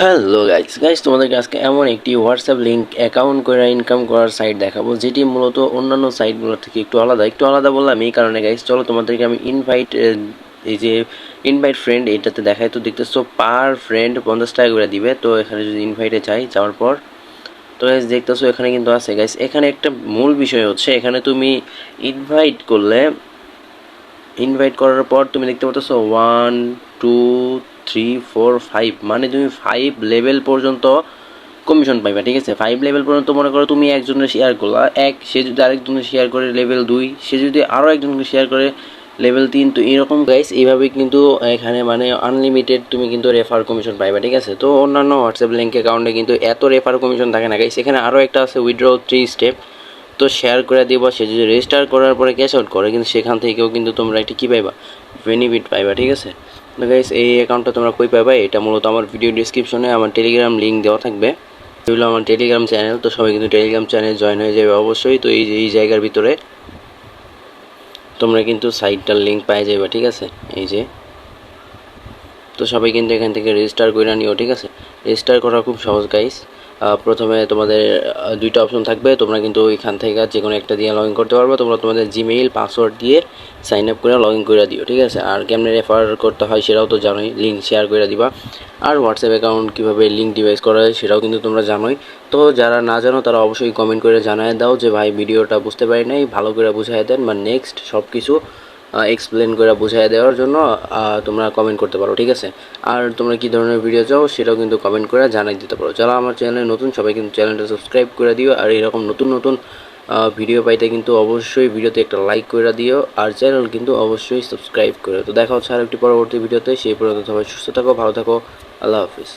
Hello guys guys তোমাদেরকে আজকে এমন একটি হোয়াটসঅ্যাপ লিঙ্ক অ্যাকাউন্ট করে ইনকাম করার সাইট দেখাবো, যেটি মূলত অন্যান্য সাইটগুলোর থেকে একটু আলাদা। একটু আলাদা বললাম এই কারণে গাইস চলো তোমাদেরকে আমি ইনভাইট এই যে ইনভাইট ফ্রেন্ড এটাতে দেখায় তো দেখতেছো পার ফ্রেন্ড পঞ্চাশ টাকা করে দিবে। তো এখানে যদি ইনভাইটে চাই যাওয়ার পর, তো গাইস দেখতেছো, এখানে কিন্তু আছে। গাইস এখানে একটা মূল বিষয় হচ্ছে, এখানে তুমি ইনভাইট করলে ইনভাইট করার পর তুমি দেখতে পাচ্ছ one two three four five মানে তুমি ফাইভ লেভেল পর্যন্ত কমিশন পাইবা, ঠিক আছে? ফাইভ লেভেল পর্যন্ত মনে করো তুমি একজনের শেয়ার করলা। এক, সে যদি আরেকজনের শেয়ার করে লেভেল দুই, সে যদি আরও একজনকে শেয়ার করে লেভেল তিন, তো এরকম গাইস এইভাবে কিন্তু এখানে মানে আনলিমিটেড তুমি কিন্তু রেফার কমিশন পাইবা, ঠিক আছে? তো অন্যান্য হোয়াটসঅ্যাপ লিঙ্ক অ্যাকাউন্টে কিন্তু এত রেফার কমিশন থাকে না গাইস এখানে আরও একটা আছে উইড্রো থ্রি স্টেপ তো শেয়ার করে দিব, সে যদি রেজিস্টার করার পরে ক্যাশ আউট করে, কিন্তু সেখান থেকেও কিন্তু তোমরা একটি কী পাইবা? বেনিফিট পাইবা, ঠিক আছে? গাইস এই অ্যাকাউন্টটা তোমরা কই পাইবা? এটা মূলত আমার ভিডিও ডিসক্রিপশনে আমার টেলিগ্রাম লিঙ্ক দেওয়া থাকবে। এগুলো আমার টেলিগ্রাম চ্যানেল তো সবাই কিন্তু টেলিগ্রাম চ্যানেল জয়েন হয়ে যাবে অবশ্যই। তো এই যে, এই জায়গার ভিতরে তোমরা কিন্তু সাইটটার লিঙ্ক পাই যাবে ঠিক আছে? এই যে। তো সবাই কিন্তু এখান থেকে রেজিস্টার করে নিও, ঠিক আছে? রেজিস্টার করা খুব সহজ গাইস প্রথমে তোমাদের দুইটা অপশন থাকবে। তোমরা কিন্তু এখান থেকে যে কোনো একটা দিয়ে লগ ইন করতে পারবে। তোমরা তোমাদের জিমেইল পাসওয়ার্ড দিয়ে সাইন আপ করে লগ ইন করে দিও, ঠিক আছে? আর কেমনে রেফার করতে হয় সেটাও তো জানোই। লিঙ্ক শেয়ার করে দিবা। আর হোয়াটসঅ্যাপ অ্যাকাউন্ট কীভাবে লিঙ্ক ডিভাইস করা হয় সেটাও কিন্তু তোমরা জানোই। তো যারা না জানো, তারা অবশ্যই কমেন্ট করে জানায় দাও যে, ভাই, ভিডিওটা বুঝতে পারি নাই। ভালো করে বুঝাই দেন বা নেক্সট সব কিছু এক্সপ্লেন করে বুঝাই দেওয়ার জন্য তোমরা কমেন্ট করতে পারো, ঠিক আছে? আর তোমরা কী ধরনের ভিডিও চাও, সেটাও কিন্তু কমেন্ট করে জানাই দিতে পারো। যারা আমার চ্যানেলে নতুন সবাই কিন্তু চ্যানেলটা সাবস্ক্রাইব করে দিও। আর এরকম নতুন নতুন ভিডিও পাইতে কিন্তু অবশ্যই ভিডিওতে একটা লাইক করে দিও। আর চ্যানেল কিন্তু অবশ্যই সাবস্ক্রাইব করে তো দেখা হচ্ছে আর একটি পরবর্তী ভিডিওতে সেই পর্যন্ত সবাই সুস্থ থাকো, ভালো থাকো। আল্লাহ হাফিজ।